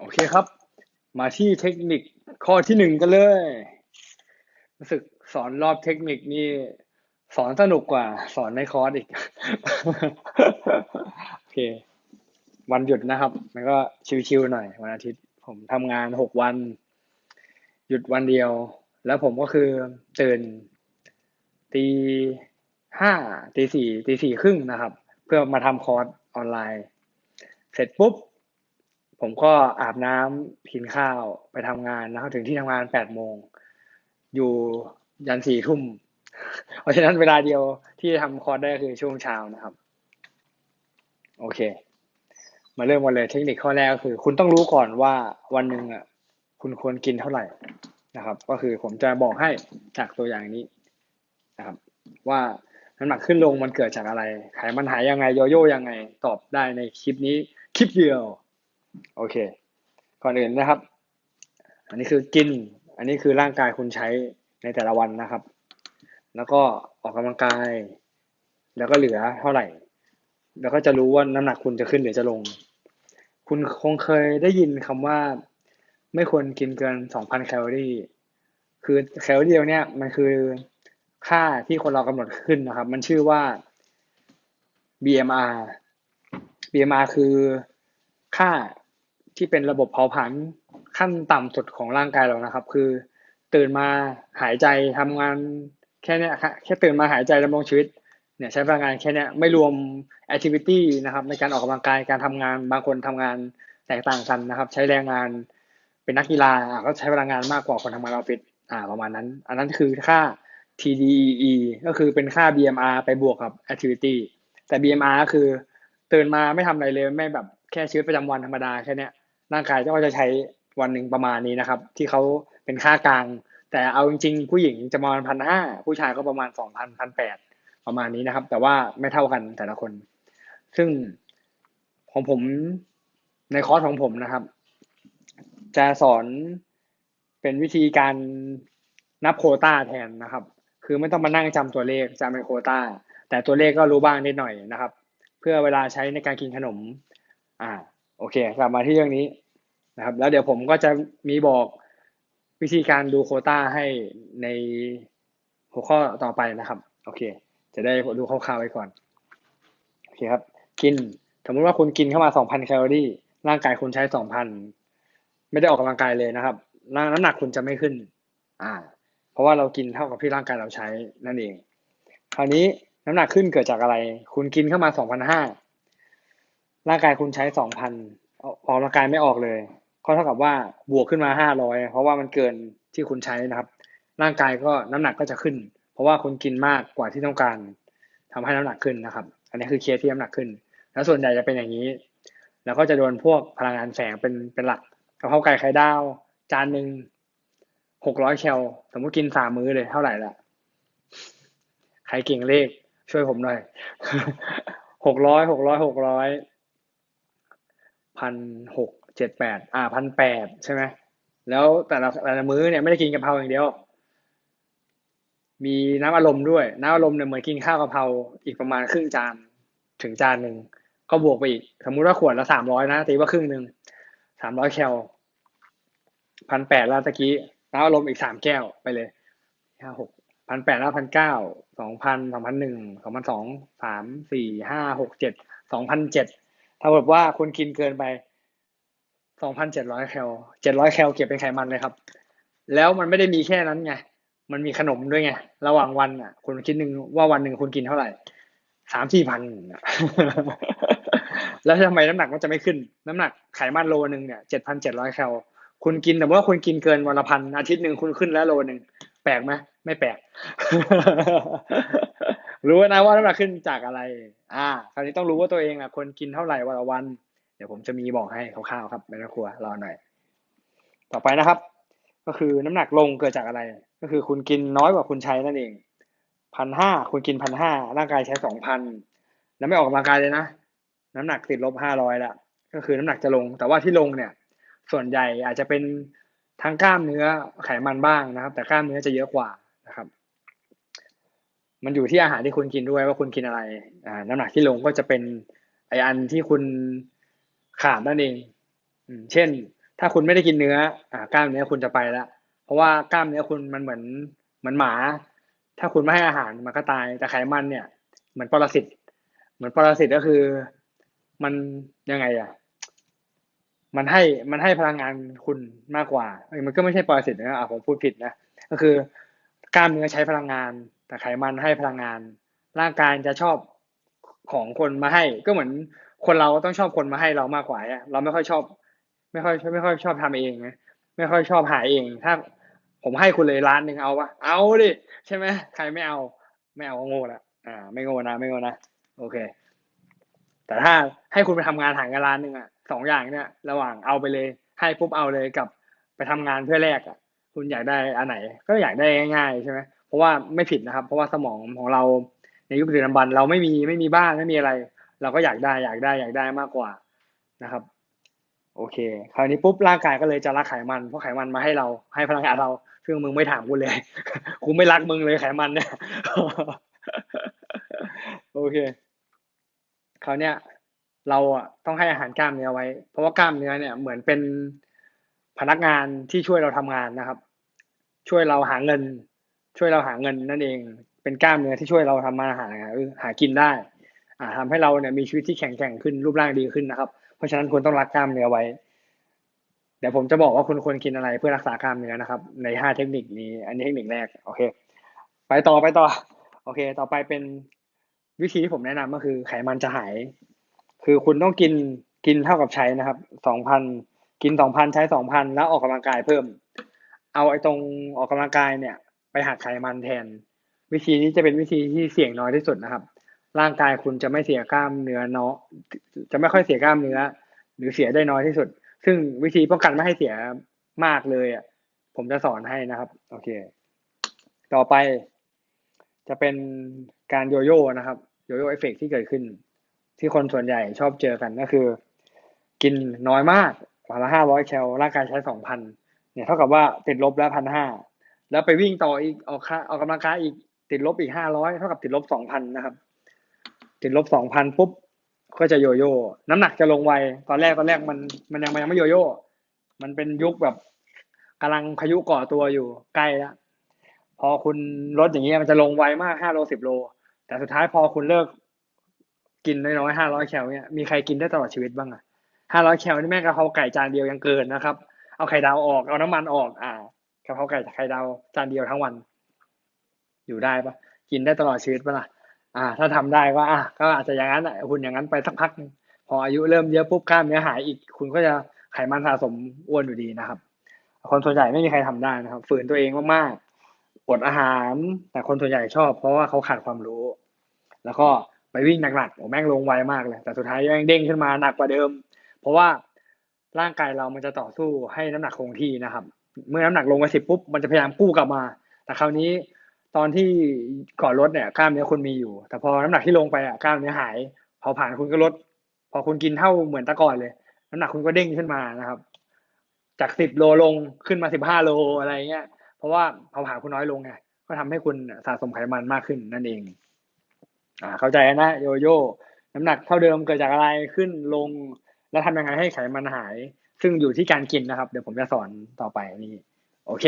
โอเคครับ มาที่เทคนิคข้อที่หนึ่งกันเลย รู้สึกสอนรอบเทคนิคนี่สอนสนุกกว่า สอนในคอร์สอีก โอเค วันหยุดนะครับมันก็ชิวๆหน่อย วันอาทิตย์ผมทำงานหกวัน หยุดวันเดียว แล้วผมก็คือตื่นตีห้าตีสี่ตีสี่ครึ่งนะครับ เพื่อมาทำคอร์สออนไลน์ เสร็จปุ๊บ ผมก็อาบน้ำกินข้าวไปทำงานนะครับถึงที่ทำงานแปดโมงอยู่ยันสี่ทุ่ม เพราะฉะนั้นเวลาเดียวที่ทำคอร์สได้คือช่วงเช้านะครับ โอเค มาเริ่มกันเลยเทคนิคข้อแรกก็คือ คุณต้องรู้ก่อนว่าวันหนึ่งอะ คุณควรกินเท่าไหร่นะครับ ก็คือผมจะบอกให้จากตัวอย่างนี้นะครับ ว่าน้ำหนักขึ้นลงมันเกิดจากอะไรไขมันหายยังไงโยโย่ยังไง ตอบได้ในคลิปนี้คลิปเดียว โอเค ก่อนอื่นนะครับ อันนี้คือกิน อันนี้คือร่างกายคุณใช้ในแต่ละวันนะครับ แล้วก็ออกกำลังกาย แล้วก็เหลือเท่าไหร่ แล้วก็จะรู้ว่าน้ำหนักคุณจะขึ้นหรือจะลง คุณคงเคยได้ยินคำว่า ไม่ควรกินเกิน2,000แคลอรี่ คือแคลอรี่เนี่ยมันคือค่าที่คนเรากำหนดขึ้นนะครับ มันชื่อว่า BMR BMR คือค่า ที่เป็นระบบเผาผลาญขั้นต่ำสุดของร่างกายเรานะครับ คือตื่นมาหายใจทำงานแค่เนี้ยแค่ตื่นมาหายใจดำรงชีวิตเนี่ยใช้พลังงานแค่นี้ไม่รวมแอคทิวิตี้นะครับ ในการออกกำลังกายการทำงานบางคนทำงานแตกต่างกันนะครับ ใช้แรงงานเป็นนักกีฬาก็ใช้พลังงานมากกว่าคนทำงานออฟฟิศอ่าประมาณนั้น อันนั้นคือค่า TDEE ก็คือเป็นค่า BMR ไปบวกกับ activity แต่ BMR ก็คือตื่นมาไม่ทำอะไรเลยไม่แบบแค่ชีวิตประจำวันธรรมดาแค่เนี้ย ร่างกายก็จะใช้วันหนึ่งประมาณนี้นะครับ ที่เขาเป็นค่ากลาง แต่เอาจริงๆ ผู้หญิงจะประมาณพันห้าผู้ชายก็ประมาณสองพันพันแปดประมาณนี้นะครับ แต่ว่าไม่เท่ากันแต่ละคน ซึ่งของผมในคอร์สของผมนะครับ จะสอนเป็นวิธีการนับโคต้าแทนนะครับ คือไม่ต้องมานั่งจำตัวเลขจำเป็นโคต้า แต่ตัวเลขก็รู้บ้างนิดหน่อยนะครับ เพื่อเวลาใช้ในการกินขนม อ่า โอเค กลับมาที่เรื่องนี้ นะครับ แล้วเดี๋ยวผมก็จะมีบอกวิธีการดูโคต้าให้ในหัวข้อต่อไปนะครับ โอเค จะได้ดูคร่าวๆไว้ก่อน โอเคครับ กิน สมมติว่าคุณกินเข้ามา 2,000 แคลอรี่ ร่างกายคุณใช้ 2,000 ไม่ได้ออกกำลังกายเลยนะครับ น้ำหนักคุณจะไม่ขึ้น อ่า เพราะว่าเรากินเท่ากับที่ร่างกายเราใช้นั่นเอง คราวนี้น้ำหนักขึ้นเกิดจากอะไร คุณกินเข้ามา 2,500 ร่างกายคุณใช้ 2,000 ออกกำลังกายไม่ออกเลย ก็เท่ากับว่าบวกขึ้นมา 500 เพราะว่ามันเกินที่คุณใช้นะครับ ร่างกายก็น้ำหนักก็จะขึ้น เพราะว่าคุณกินมากกว่าที่ต้องการทำให้น้ำหนักขึ้นนะครับ อันนี้คือเคสที่น้ำหนักขึ้น แล้วส่วนใหญ่จะเป็นอย่างนี้ แล้วก็จะโดนพวกพลังงานแฝงเป็นเป็นหลักกะเพราไก่ไข่ดาว จานหนึ่งหกร้อยแคลสมมติกินสามมื้อเลยเท่าไหร่ละใครเก่งเลข ช่วยผมหน่อยหกร้อยหกร้อยหกร้อยพันหก เจ็ดแปดอ่าพันแปดใช่ไหมแล้วแต่ละแต่ละมื้อเนี่ยไม่ได้กินกะเพราอย่างเดียว มีน้ำอารมณ์ด้วย น้ำอารมณ์เนี่ยเหมือนกินข้าวกะเพราอีกประมาณครึ่งจานถึงจานหนึ่งก็บวกไปอีก สมมุติว่าขวดละสามร้อยนะตีว่าครึ่งหนึ่งสามร้อยแคลพันแปดแล้วตะกี้น้ำอารมณ์อีกสามแก้วไปเลยห้าหกพันแปดแล้วพันเก้าสองพันสองพันหนึ่งสองพันสองสามสี่ห้าหกเจ็ดสองพันเจ็ดถ้าแบบว่าคุณกินเกินไป สองพันเจ็ดร้อยแคลเจ็ดร้อยแคลเก็บเป็นไขมันเลยครับ แล้วมันไม่ได้มีแค่นั้นไง มันมีขนมด้วยไง ระหว่างวันอะ คุณคิดหนึ่งว่าวันหนึ่งคุณกินเท่าไหร่สามสี่พันแล้วทำไมน้ำหนักมันจะไม่ขึ้น น้ำหนักไขมันโลนึงเนี่ยเจ็ดพันเจ็ดร้อยแคลคุณกินแต่ว่าคุณกินเกินวันละพันอาทิตย์หนึ่งคุณขึ้นแล้วโลหนึ่งแปลกไหมไม่แปลก รู้นะว่าน้ำหนักขึ้นจากอะไร อ่า คราวนี้ต้องรู้ว่าตัวเองอะควรกินเท่าไหร่วันละวัน เดี๋ยวผมจะมีบอกให้คร่าวๆครับไม่ต้องกลัวรอหน่อย ต่อไปนะครับ ก็คือน้ำหนักลงเกิดจากอะไร ก็คือคุณกินน้อยกว่าคุณใช้นั่นเองพันห้าคุณกินพันห้าร่างกายใช้สองพันแล้วไม่ออกกำลังกายเลยนะ น้ำหนักติดลบห้าร้อยละก็คือน้ำหนักจะลง แต่ว่าที่ลงเนี่ย ส่วนใหญ่อาจจะเป็นทั้งกล้ามเนื้อไขมันบ้างนะครับ แต่กล้ามเนื้อจะเยอะกว่านะครับ มันอยู่ที่อาหารที่คุณกินด้วยว่าคุณกินอะไรอ่าน้ำหนักที่ลงก็จะเป็นไออันที่คุณ ขาดนั่นเองเช่น ถ้าคุณไม่ได้กินเนื้อ อ่ากล้ามเนื้อคุณจะไปแล้วเพราะว่ากล้ามเนื้อคุณมันเหมือนเหมือนหมา ถ้าคุณไม่ให้อาหารมันก็ตายแต่ไขมันเนี่ย เหมือนปรสิตเหมือนปรสิตก็คือ มันยังไงอะมันให้มันให้พลังงานคุณมากกว่าเอ้ยมันก็ไม่ใช่ปรสิตนะอะผมพูดผิดนะก็คือกล้ามเนื้อใช้พลังงาน แต่ไขมันให้พลังงาน ร่างกายจะชอบของคนมาให้ ก็เหมือน คนเราต้องชอบคนมาให้เรามากกว่าอะเราไม่ค่อยชอบ ไม่ค่อยไม่ค่อยชอบทำเองนะไม่ค่อยชอบหาเอง ถ้าผมให้คุณเลยล้านหนึ่งเอาปะเอาดิใช่ไหมใครไม่เอา ไม่เอาก็โง่ละอ่า ไม่โง่นะไม่โง่นะโอเค แต่ถ้าให้คุณไปทำงานหาเงินล้านหนึ่งอะสองอย่างเนี่ย ระหว่างเอาไปเลย ให้ปุ๊บเอาเลยกับไปทำงานเพื่อแลกอะ คุณอยากได้อันไหน ก็อยากได้ง่ายๆใช่ไหมเพราะว่าไม่ผิดนะครับ เพราะว่าสมองของเราในยุคปัจจุบันเราไม่มีไม่มีบ้านไม่มีอะไร เราก็อยากได้อยากได้อยากได้มากกว่านะครับ โอเค คราวนี้ปุ๊บร่างกายก็เลยจะรักไขมันเพราะไขมันมาให้เราให้พลังงานเราซึ่งมึงไม่ถามกูเลยกูไม่รักมึงเลยไขมันเนี่ยโอเคคราวเนี้ยเราอะต้องให้อาหารกล้ามเนื้อไว้ เพราะว่ากล้ามเนื้อเนี่ยเหมือนเป็นพนักงานที่ช่วยเราทำงานนะครับ ช่วยเราหาเงิน ช่วยเราหาเงินนั่นเอง เป็นกล้ามเนื้อที่ช่วยเราทำมาหาหากินได้ อ่าทำให้เราเนี่ยมีชีวิตที่แข็งแกร่งขึ้นรูปร่างดีขึ้นนะครับ เพราะฉะนั้นคุณต้องรักกล้ามเนื้อไว้ เดี๋ยวผมจะบอกว่าคุณควรกินอะไรเพื่อรักษากล้ามเนื้อนะครับ ในห้าเทคนิคนี้ อันนี้เทคนิคแรกโอเค ไปต่อไปต่อ โอเค ต่อไปเป็นวิธีที่ผมแนะนำก็คือ ไขมันจะหาย คือคุณต้องกินกินเท่ากับใช้นะครับสองพันกินสองพันใช้สองพันแล้วออกกำลังกายเพิ่ม เอาไอ้ตรงออกกำลังกายเนี่ย ไปหักไขมันแทน วิธีนี้จะเป็นวิธีที่เสี่ยงน้อยที่สุดนะครับ ร่างกายคุณจะไม่เสียกล้ามเนื้อเนาะจะไม่ค่อยเสียกล้ามเนื้อ หรือเสียได้น้อยที่สุด ซึ่งวิธีป้องกันไม่ให้เสียมากเลยอะผมจะสอนให้นะครับ โอเค ต่อไป จะเป็นการโยโย่นะครับโยโย่เอฟเฟกที่เกิดขึ้น ที่คนส่วนใหญ่ชอบเจอกันก็คือ กินน้อยมากวันละห้าร้อยแคลร่างกายใช้สองพันเนี่ยเท่ากับว่าติดลบแล้วพันห้าแล้วไปวิ่งต่ออีกออกค่าออกกำลังกายอีกติดลบอีกห้าร้อยเท่ากับติดลบสองพันนะครับ ติดลบสองพันปุ๊บก็จะโยโย่น้ำหนักจะลงไวตอนแรกตอนแรกมันมันยังมันยังไม่โยโย่มันเป็นยุคแบบกำลังพายุก่อตัวอยู่ใกล้แล้วพอคุณลดอย่างเงี้ยมันจะลงไวมากห้าโลสิบโล แต่สุดท้ายพอคุณเลิกกินน้อยๆห้าร้อยแคลเนี่ยมีใครกินได้ตลอดชีวิตบ้างอะห้าร้อยแคลนี่แม่กะเพราไก่จานเดียวยังเกินนะครับ เอาไข่ดาวออกเอาน้ำมันออกอ่ากะเพราไก่ไข่ดาวจานเดียวทั้งวัน อยู่ได้ปะกินได้ตลอดชีวิตปะล่ะ อ่า ถ้าทำได้ก็อะก็อาจจะอย่างนั้นอะคุณอย่างนั้นไปสักพักนึงพออายุเริ่มเยอะปุ๊บกล้ามเนื้อหายอีกคุณก็จะไขมันสะสมอ้วนอยู่ดีนะครับ คนส่วนใหญ่ไม่มีใครทำได้นะครับ ฝืนตัวเองมากๆอดอาหาร แต่คนส่วนใหญ่ชอบ เพราะว่าเขาขาดความรู้ แล้วก็ไปวิ่งหนักๆโอ้แม่งลงไวมากเลย แต่สุดท้ายแม่งเด้งขึ้นมาหนักกว่าเดิม เพราะว่าร่างกายเรามันจะต่อสู้ให้น้ำหนักคงที่นะครับ เมื่อน้ำหนักลงไปสิบปุ๊บมันจะพยายามกู้กลับมา แต่คราวนี้ ตอนที่ก่อนลดเนี่ยกล้ามเนื้อคุณมีอยู่ แต่พอน้ำหนักที่ลงไปอะกล้ามเนื้อหาย พอผ่านคุณก็ลด พอคุณกินเท่าเหมือนต่ก่อนเลย น้ำหนักคุณก็เด้งขึ้นมานะครับ จากสิบโลลงขึ้นมาสิบห้าโลอะไรเงี้ย เพราะว่าเผาผลาญคุณน้อยลงไงก็ทำให้คุณสะสมไขมันมากขึ้นนั่นเอง อ่า เข้าใจนะโยโย่น้ำหนักเท่าเดิมเกิดจากอะไรขึ้นลง แล้วทำยังไงให้ไขมันหาย ซึ่งอยู่ที่การกินนะครับ เดี๋ยวผมจะสอนต่อไปนี่ โอเค